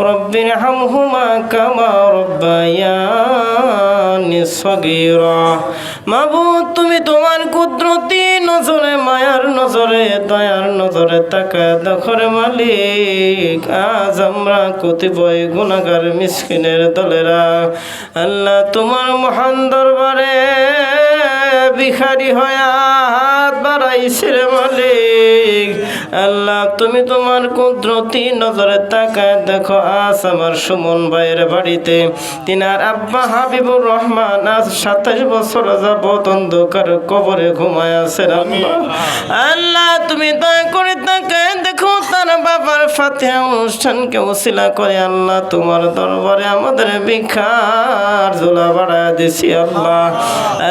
رب ارحمهما كما ربياني صغيرا মাবুদ তুমি তোমার কুদরতি নজরে মায়ার নজরে দয়ার নজরে তাকা দখরে মালিক আজ আমরা কতিপয় গুণাগার মিসকিনের দলেরা আল্লাহ তোমার মহান দরবারে ভিখারি হয়ে হাত বাড়াইছে রে মালিক। আল্লাহ, তুমি তোমার কুদরতি নজরে তাকায় দেখো আজ আমার সুমন ভাইয়ের বাড়িতে। তিনার আব্বা হাবিবুর রহমান আজ সাতাশ বছর যাবত অন্ধকার কবরে ঘুমায় আছেন। আল্লাহ আল্লাহ তুমি দয়া করে তাকায় দেখো তার বাবার ফাতিহা অনুষ্ঠানকে ওসিলা করে। আল্লাহ, তোমার দরবারে আমাদের ভিক্ষার জোলা বাড়ায় দিছি। আল্লাহ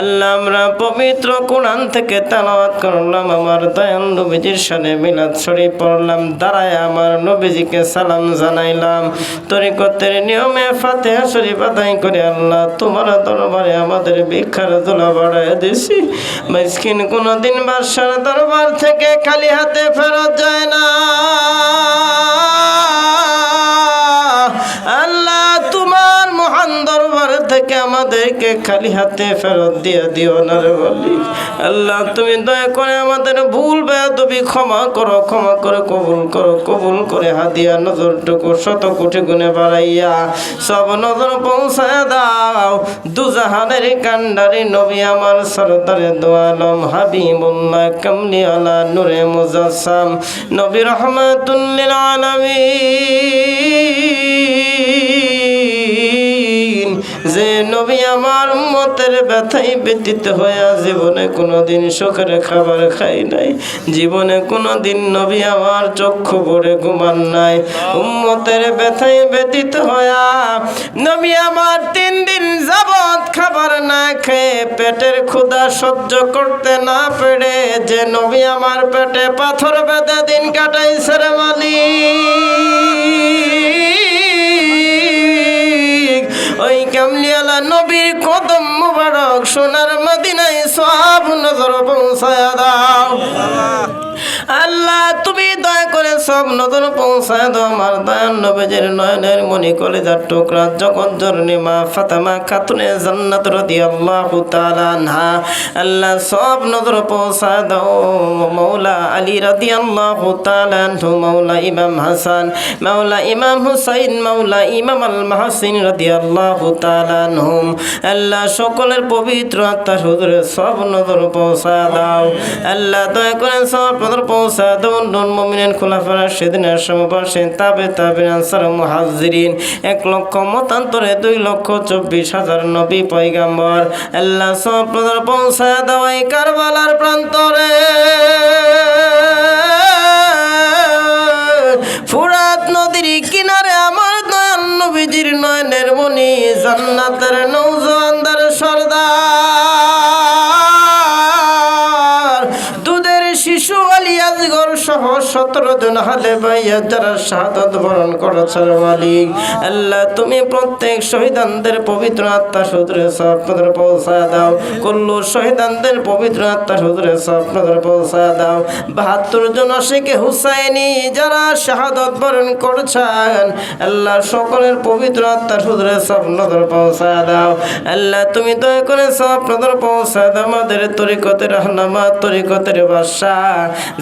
আল্লাহ, আমরা পবিত্র কোরআন থেকে তেলাওয়াত করলাম আমার দয়াল নবীজির সানে মিলাদ শরীফ পড়লাম, দাঁড়ায় আমার নবীজিকে সালাম জানাইলাম। তরিকতের নিয়মে ফাতে শরীফ আদায় করে আল্লাহ তোমার দরবারে আমাদের ভিক্ষার জোলা বাড়ায় দিছি মিসকিন কোনোদিন বাদশার দরবার থেকে খালি হাতে ফেরত যায় না। খালি হাতে ফেরত দিয়ে দিও না রে বলি। আল্লাহ, তুমি দয়া করে আমাদের ভুল বেয়াদবি ক্ষমা করো, ক্ষমা করে কবুল করো, কবুল করে হাদিয়া নজরটুকু শত কোটি গুণে বাড়াইয়া সব নজর পৌঁছায় দাও। দুজাহানের কান্ডারি নবী আমার সরদারে দোয়ালম হাবিবুল্লাহ আলা নূরে মুজাসসাম। নবী রহমাতুল্লিল আলামিন। যে নবী আমার উম্মতের ব্যথাই ব্যতীত হইয়া জীবনে কোনোদিন সুখের খাবার খাই নাই। জীবনে কোনোদিন নবী আমার চক্ষু পড়ে ঘুমান নাই। উম্মতের ব্যথাই ব্যতীত হইয়া নবী আমার তিন দিন যাবৎ খাবার না খেয়ে পেটের ক্ষুধা সহ্য করতে না পেরে যে নবী আমার পেটে পাথর বেঁধে দিন কাটাইছে রে মালিক। সোনার মদিনায় সব নজর পৌঁছায় দাও। আল্লাহ। দয়া করে সব নজর পৌঁছায় দাও আমার দয়াল নবীজের নয়নের মণি কলেজার টুকরা। জগৎ জননী মা ফাতেমা খাতুনে জান্নাত রাদিয়াল্লাহু তাআলা আনহা। আল্লাহ সব নজর পৌঁছায় দাও মৌলা আলী রাদিয়াল্লাহু তাআলা আনহু মৌলা ইমাম হাসান মৌলা ইমাম হুসাইন মৌলা ইমাম আল মাহসিন রাদিয়াল্লাহু তাআলা আনহুম। আল্লাহ সকলের পবিত্র আত্মা হুজুরে সব নজর পৌঁছায় দাও। আল্লাহ দয়া করে সব নজর পৌঁছায় দাও, নুন মুমিনিন, খোলাফারা সেদিনের সমবাসে তাবে তাবে আনসার মুহাজিরিন এক লক্ষ মতান্তরে দুই লক্ষ চব্বিশ হাজার নবী পৈগাম্বর আল্লাহ সব পৌঁছায় দাও এই কারবালার প্রান্তরে। ফুরাত নদীর কিনারে আমার দয়াল নবীজির নয়নের মনি জান্নাতের সর্দার। দুধের শিশু আলিয়াজগর সহ সতেরো জন হালে ভাইয়া যারা শাহাদত বরণ করেছেন মালিক, আল্লাহ তুমি প্রত্যেক শহীদানদের পবিত্র আত্মা সুদরে স্বপ্নদের পৌঁছায় দাও। কল্লু শহীদানদের পবিত্র আত্মা সুদরে স্বপ্নদের পৌঁছায় দাও। বাহাত্তর জন শেখে হুসাইনি যারা শাহাদত বরণ করছেন, আল্লাহ সকলের পবিত্র আত্মা সুদরে স্বপ্নদের পৌঁছায় দাও। আল্লাহ তুমি দয়া করে স্বপ্নদের পৌঁছায় দাও। আমাদের তরিকতের রহনামা, তরিকতের বাসা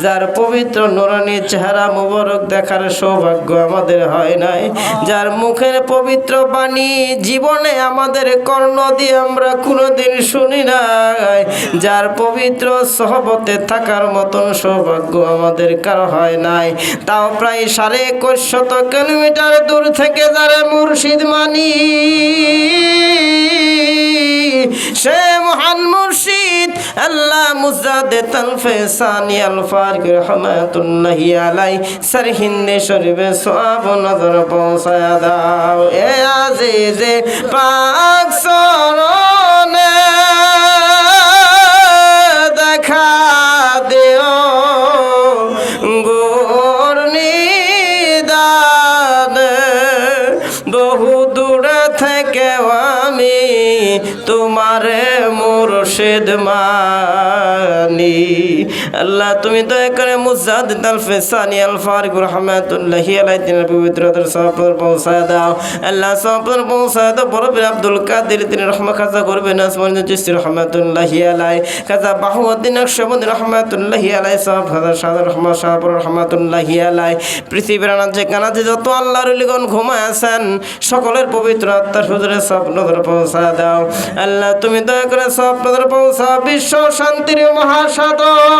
যার পবিত্র নুরানি চেহারা মুবারক দেখার সৌভাগ্য আমাদের হয় নাই। যার মুখের পবিত্র বাণী জীবনে আমাদের কর্ণ দিয়ে আমরা কোনোদিন শুনি নাই। যার পবিত্র সহবতে থাকার মতন সৌভাগ্য আমাদের কারও হয় নাই। তাও প্রায় সাড়ে একুশ শত কিলোমিটার দূর থেকে যারা মুর্শিদ মানি, সে মহান আল্লাহ মুজাদে তালফে সানি আল ফারিক রহমাতুল্লাহি আলাই সর হিন্দে শরীফে সব নজর পৌঁছায় দাও। এ আজিজে পাক সর তোমারে মুর্শিদ মানি। আল্লাহ, তুমি দয়া করে মুজাদ্দিদ আল ফেসানি আল ফারিক রহমাতুল্লাহি আলাইহি তিনের পবিত্রতার সফর পৌঁছায় দাও। আল্লাহ, সফর পৌঁছায় দাও। বড় বীর আব্দুল কাদের, তিনি রহমা খাজা করবেন আসমান চিস্তি রহমাতুল্লাহি আলাই খাজা বাহুদ্দিন আকশবুদ্দিন রহমাতুল্লাহি আলাই সব খাজা সাদা রহমা, শাহপুর রহমাতুল্লাহি আলাই পৃথিবীর আনাচে কানাচে যত আল্লাহর লিগন ঘুমায় আছেন, সকলের পবিত্র আত্মার হুজুরে স্বপ্নদের পৌঁছা দাও। আল্লাহ, তুমি দয়া করে স্বপ্নদের পৌঁছা বিশ্ব শান্তির মহাসাধক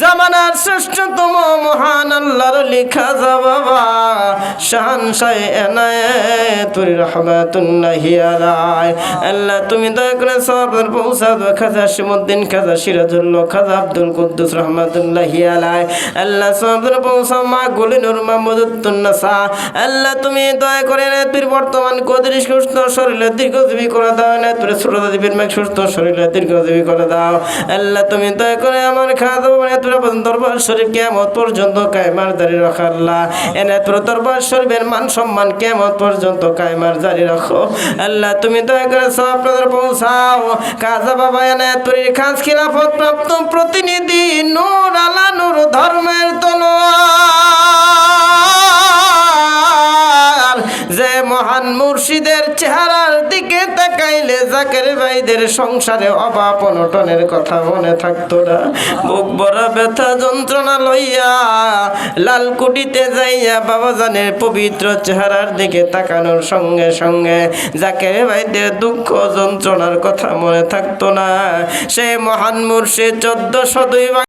জামানার শ্রেষ্ঠতম মহান আল্লাহর লিখা যা বাবা। শাহান শাহ এনায়েতুর রহমাতুল্লাহি আলাই আল্লাহ তুমি দয়া করে সবার পৌঁছা খাজা শিমুদ্দিন, খাজা সিরাজুল্লাহ, খাজা আব্দুল কুদ্দুস রহমাতুল্লাহি আলাই আল্লাহ সবার পৌঁছা মা গলিনুর মাহমুদুন্নাসা আল্লাহ তুমি দয়া করে নেত্রীর বর্তমান কদরি সুস্থ শরীরে দীর্ঘজীবী করে দাও। নেত্রী ছোট দেবীর মেঘ সুস্থ শরীরে দীর্ঘজীবী করে দাও। আল্লাহ তুমি দয়া করে আমার খাদা দরবার শরীফ কেমত পর্যন্ত কায়মার জারি রাখো আল্লাহ। এ দরবার শরীফের মান সম্মান কেমত পর্যন্ত কায়মার জারি রাখো। আল্লাহ, তুমি দয়া করে সব পৌঁছাও। কাজা বাবা এনায়তপুরীর খাস খিলাফত প্রাপ্ত প্রতিনিধি নূর আলা নূর ধর্মের তলোয়ার। মুর্শিদের চেহারার দিকে তাকাইলে জাকের ভাইদের সংসারে অভাব অনটনের কথা মনে থাকতো না। বুক বড় ব্যথা যন্ত্রণা লইয়া লালকুটিতে যাইয়া বাবা জানের পবিত্র চেহারার দিকে তাকানোর সঙ্গে সঙ্গে জাকের ভাইদের দুঃখ যন্ত্রণার কথা মনে থাকতো না। সে মহান মুর্শিদ চোদ্দশো দুই